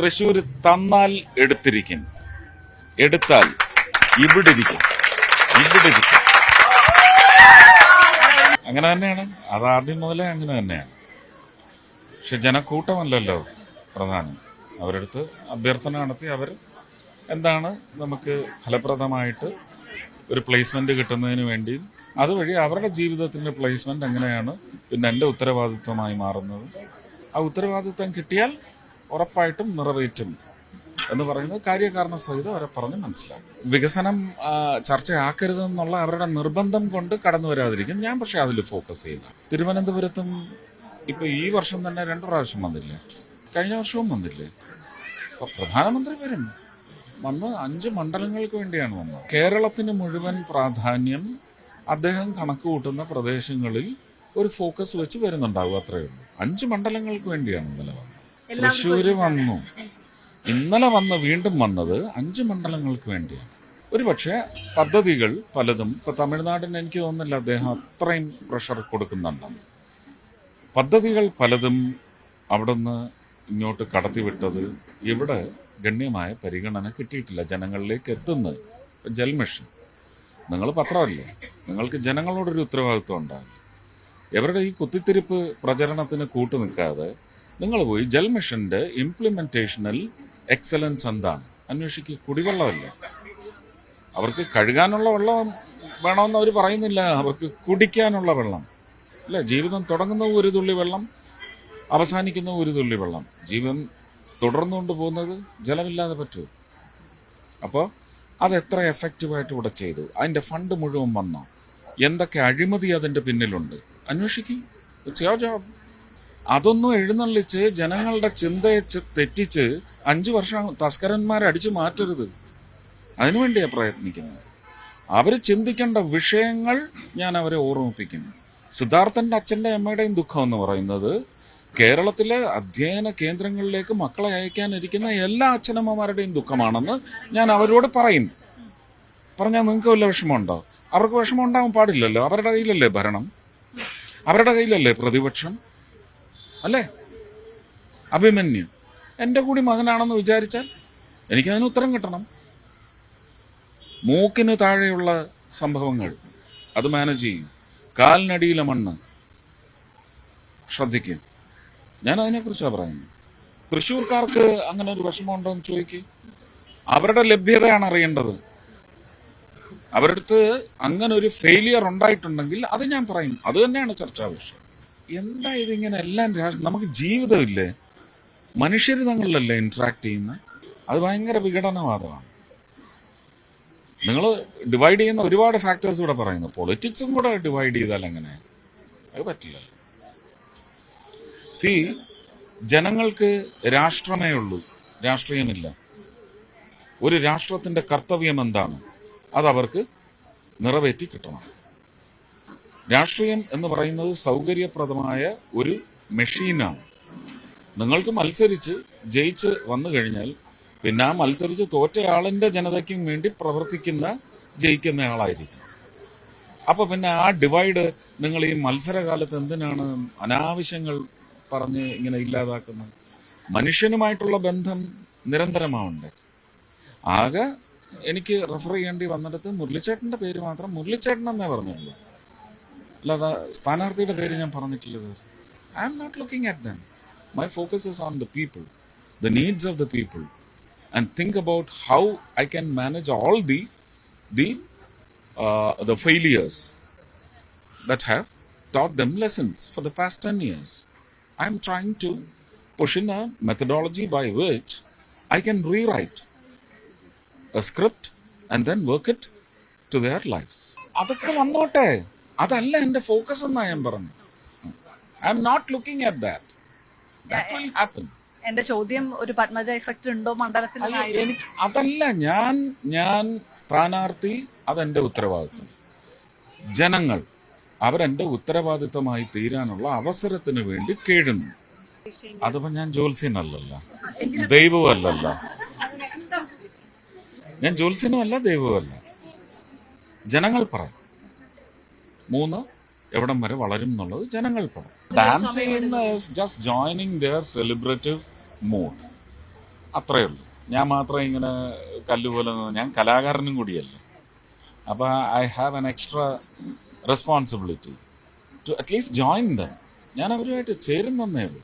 തൃശ്ശൂർ തന്നാൽ എടുത്തിരിക്കും. എടുത്താൽ ഇവിടെ ഇരിക്കും ഇവിടെ ഇരിക്കും അങ്ങനെ തന്നെയാണ്. അത് ആദ്യം മുതലേ അങ്ങനെ തന്നെയാണ്. പക്ഷെ ജനക്കൂട്ടമല്ലല്ലോ പ്രധാനം. അവരടുത്ത് അഭ്യർത്ഥന നടത്തി അവർ എന്താണ് നമുക്ക് ഫലപ്രദമായിട്ട് ഒരു പ്ലേസ്മെന്റ് കിട്ടുന്നതിന് വേണ്ടി അതുവഴി അവരുടെ ജീവിതത്തിന്റെ പ്ലേസ്മെന്റ് എങ്ങനെയാണ് പിന്നെ എന്റെ ഉത്തരവാദിത്വമായി മാറുന്നത്. ആ ഉത്തരവാദിത്വം കിട്ടിയാൽ ഉറപ്പായിട്ടും നിറവേറ്റും എന്ന് പറയുന്നത് കാര്യകാരണ സഹിതം അവരെ പറഞ്ഞ് മനസ്സിലാക്കും. വികസനം ചർച്ചയാക്കരുതെന്നുള്ള അവരുടെ നിർബന്ധം കൊണ്ട് കടന്നു വരാതിരിക്കും. ഞാൻ പക്ഷെ അതിൽ ഫോക്കസ് ചെയ്യുന്നത് തിരുവനന്തപുരത്തും ഇപ്പൊ ഈ വർഷം തന്നെ രണ്ടു പ്രാവശ്യം വന്നില്ലേ? കഴിഞ്ഞ വർഷവും വന്നില്ലേ? അപ്പൊ പ്രധാനമന്ത്രി വരും. വന്ന് അഞ്ച് മണ്ഡലങ്ങൾക്ക് വേണ്ടിയാണ് വന്നത്. കേരളത്തിന് മുഴുവൻ പ്രാധാന്യം അദ്ദേഹം കണക്ക് കൂട്ടുന്ന പ്രദേശങ്ങളിൽ ഒരു ഫോക്കസ് വെച്ച് വരുന്നുണ്ടാവും അത്രയേ ഉള്ളൂ. അഞ്ച് മണ്ഡലങ്ങൾക്ക് വേണ്ടിയാണ് വന്നത് തൃശ്ശൂര് വന്നു. ഇന്നലെ വന്ന് വീണ്ടും വന്നത് അഞ്ച് മണ്ഡലങ്ങൾക്ക് വേണ്ടിയാണ്. ഒരുപക്ഷെ പദ്ധതികൾ പലതും ഇപ്പൊ തമിഴ്നാടിന് എനിക്ക് തോന്നുന്നില്ല അദ്ദേഹം അത്രയും പ്രഷർ കൊടുക്കുന്നുണ്ടെന്ന്. പദ്ധതികൾ പലതും അവിടുന്ന് ഇങ്ങോട്ട് കടത്തിവിട്ടത് ഇവിടെ ഗണ്യമായ പരിഗണന കിട്ടിയിട്ടില്ല. ജനങ്ങളിലേക്ക് എത്തുന്നത് ജൽ മിഷൻ. നിങ്ങൾ പത്രമല്ലേ? നിങ്ങൾക്ക് ജനങ്ങളോടൊരു ഉത്തരവാദിത്വം ഉണ്ടാകും ഇവരുടെ ഈ കുത്തിത്തിരിപ്പ് പ്രചരണത്തിന് കൂട്ടു നിൽക്കാതെ നിങ്ങൾ പോയി ജൽമിഷന്റെ ഇംപ്ലിമെന്റേഷനിൽ എക്സലൻസ് എന്താണ്? അന്വേഷിക്കുക കുടിവെള്ളമല്ലേ? അവർക്ക് കഴുകാനുള്ള വെള്ളം വേണമെന്ന് അവർ പറയുന്നില്ല. അവർക്ക് കുടിക്കാനുള്ള വെള്ളം. അല്ല? ജീവിതം തുടങ്ങുന്ന ഒരു തുള്ളി വെള്ളം അവസാനിക്കുന്ന ഒരു തുള്ളി വെള്ളം. ജീവൻ തുടർന്നുകൊണ്ട് പോകുന്നത് ജലമില്ലാതെ പറ്റുമോ? അപ്പോൾ അത് എത്ര എഫക്റ്റീവായിട്ട് ഇവിടെ ചെയ്തു? അതിന്റെ ഫണ്ട് മുഴുവൻ വന്നോ? എന്തൊക്കെ അഴിമതി അതിന്റെ പിന്നിലുണ്ട്? അന്വേഷിക്കും. ഇറ്റ്സ് യോർ ജോബ് അതൊന്നും എഴുന്നള്ളിച്ച് ജനങ്ങളുടെ ചിന്തയെ തെറ്റിച്ച് അഞ്ചു വർഷം തസ്കരന്മാരെ അടിച്ചു മാറ്റരുത്. അതിനുവേണ്ടിയാ പ്രയത്നിക്കുന്നത്. അവർ ചിന്തിക്കേണ്ട വിഷയങ്ങൾ ഞാൻ അവരെ ഓർമ്മിപ്പിക്കുന്നു സിദ്ധാർത്ഥന്റെ അച്ഛന്റെ അമ്മയുടെയും ദുഃഖം എന്ന് പറയുന്നത് കേരളത്തിലെ അധ്യയന കേന്ദ്രങ്ങളിലേക്ക് മക്കളെ അയക്കാനിരിക്കുന്ന എല്ലാ അച്ഛനമ്മമാരുടെയും ദുഃഖമാണെന്ന് ഞാൻ അവരോട് പറയും. പറഞ്ഞാൽ നിങ്ങൾക്ക് വല്ല വിഷമമുണ്ടോ? അവർക്ക് വിഷമം ഉണ്ടാവാൻ പാടില്ലല്ലോ. അവരുടെ കയ്യിലല്ലേ ഭരണം? അവരുടെ കയ്യിലല്ലേ പ്രതിപക്ഷം? അല്ലേ? അഭിമന്യു. എന്റെ കൂടി മകനാണെന്ന് വിചാരിച്ചാൽ എനിക്കതിന് ഉത്തരം കിട്ടണം. മൂക്കിന് താഴെയുള്ള സംഭവങ്ങൾ അത് മാനേജ് ചെയ്യും. കാലിനടിയിലെ മണ്ണ്. ശ്രദ്ധിക്കും. ഞാൻ അതിനെക്കുറിച്ചാണ് പറയുന്നത്. തൃശ്ശൂർക്കാർക്ക് അങ്ങനെ ഒരു വിഷമമുണ്ടോ എന്ന് ചോദിക്കുക അവരുടെ ലഭ്യതയാണ് അറിയേണ്ടത്. അവരുടെ അടുത്ത് അങ്ങനെ ഒരു ഫെയിലിയർ ഉണ്ടായിട്ടുണ്ടെങ്കിൽ അത് ഞാൻ പറയും. അത് തന്നെയാണ് ചർച്ചാ വിഷയം. എന്താ ഇതിങ്ങനെ എല്ലാം നമുക്ക് ജീവിതമില്ലേ? മനുഷ്യർ തങ്ങളിലല്ലേ ഇൻട്രാക്ട് ചെയ്യുന്നത് അത് ഭയങ്കര വിഘടനവാദമാണ്. നിങ്ങൾ ഡിവൈഡ് ചെയ്യുന്ന ഒരുപാട് ഫാക്ടേഴ്സ് ഇവിടെ പറയുന്നു. പൊളിറ്റിക്സും കൂടെ ഡിവൈഡ് ചെയ്താൽ എങ്ങനെ? അത് പറ്റില്ല സി ജനങ്ങൾക്ക് രാഷ്ട്രമേ ഉള്ളൂ. രാഷ്ട്രീയമില്ല. ഒരു രാഷ്ട്രത്തിന്റെ കർത്തവ്യം എന്താണ്? അത് അവർക്ക് നിറവേറ്റി കിട്ടണം. രാഷ്ട്രീയം എന്ന് പറയുന്നത് സൗകര്യപ്രദമായ ഒരു മെഷീനാണ്. നിങ്ങൾക്ക് മത്സരിച്ച് ജയിച്ച് വന്നു കഴിഞ്ഞാൽ പിന്നെ ആ മത്സരിച്ച് തോറ്റയാളിന്റെ ജനതയ്ക്കും വേണ്ടി പ്രവർത്തിക്കുന്ന ജയിക്കുന്ന ആളായിരിക്കും അപ്പൊ പിന്നെ ആ ഡിവൈഡ് നിങ്ങൾ ഈ മത്സരകാലത്ത് എന്തിനാണ് അനാവശ്യങ്ങൾ പറഞ്ഞ് ഇങ്ങനെ ഇല്ലാതാക്കുന്നത്? മനുഷ്യനുമായിട്ടുള്ള ബന്ധം നിരന്തരമാവണ്ടേ? ആകെ എനിക്ക് റെഫർ ചെയ്യേണ്ടി വന്നിടത്ത് മുരളിച്ചേട്ടന്റെ പേര് മാത്രം മുരളിച്ചേട്ടൻ എന്നേ പറഞ്ഞുള്ളൂ. അല്ലാതെ സ്ഥാനാർത്ഥിയുടെ പേര് ഞാൻ പറഞ്ഞിട്ടില്ല ഇതുവരെ I am not looking at them my focus is on the people the needs of the people and think about how I can manage all the the the failures that have taught them lessons for the past 10 years. I'm trying to push in a methodology by which I can rewrite a script and then work it to their lives. അതൊക്കെ വന്നോട്ടെ അതല്ല എന്റെ focus എന്നാ ഞാൻ പറഞ്ഞു. I'm not looking at that that will happen എന്റെ ചോദ്യം ഒരു പത്മജ ഇഫക്റ്റ് ഉണ്ടോ മണ്ഡലത്തിൽ എനിക്ക് അതല്ല ഞാൻ ഞാൻ സ്ഥാനാർത്ഥി അതെന്റെ ഉത്തരവാദിത്വം. ജനങ്ങൾ അവരെന്റെ ഉത്തരവാദിത്തമായി തീരാനുള്ള അവസരത്തിന് വേണ്ടി കേഴുന്നു അതിപ്പോ ഞാൻ ജ്യോത്സ്യനല്ലല്ല. ദൈവമല്ലല്ല. ഞാൻ ജ്യോത്സ്യനുമല്ല ദൈവമല്ല. ജനങ്ങൾ പറയും. മൂന്ന് എവിടം വരെ വളരും എന്നുള്ളത് ജനങ്ങൾ പറയും. ഡാൻസ് ചെയ്യുന്ന just joining their celebrative mood അത്രയേ ഉള്ളൂ. ഞാൻ മാത്രം ഇങ്ങനെ കല്ലുപോലെ ഞാൻ കലാകാരനും കൂടിയല്ലേ. അപ്പോൾ I have an extra responsibility to at least join them ഞാൻ അവരുമായിട്ട് ചേരുന്നേ ഉള്ളൂ.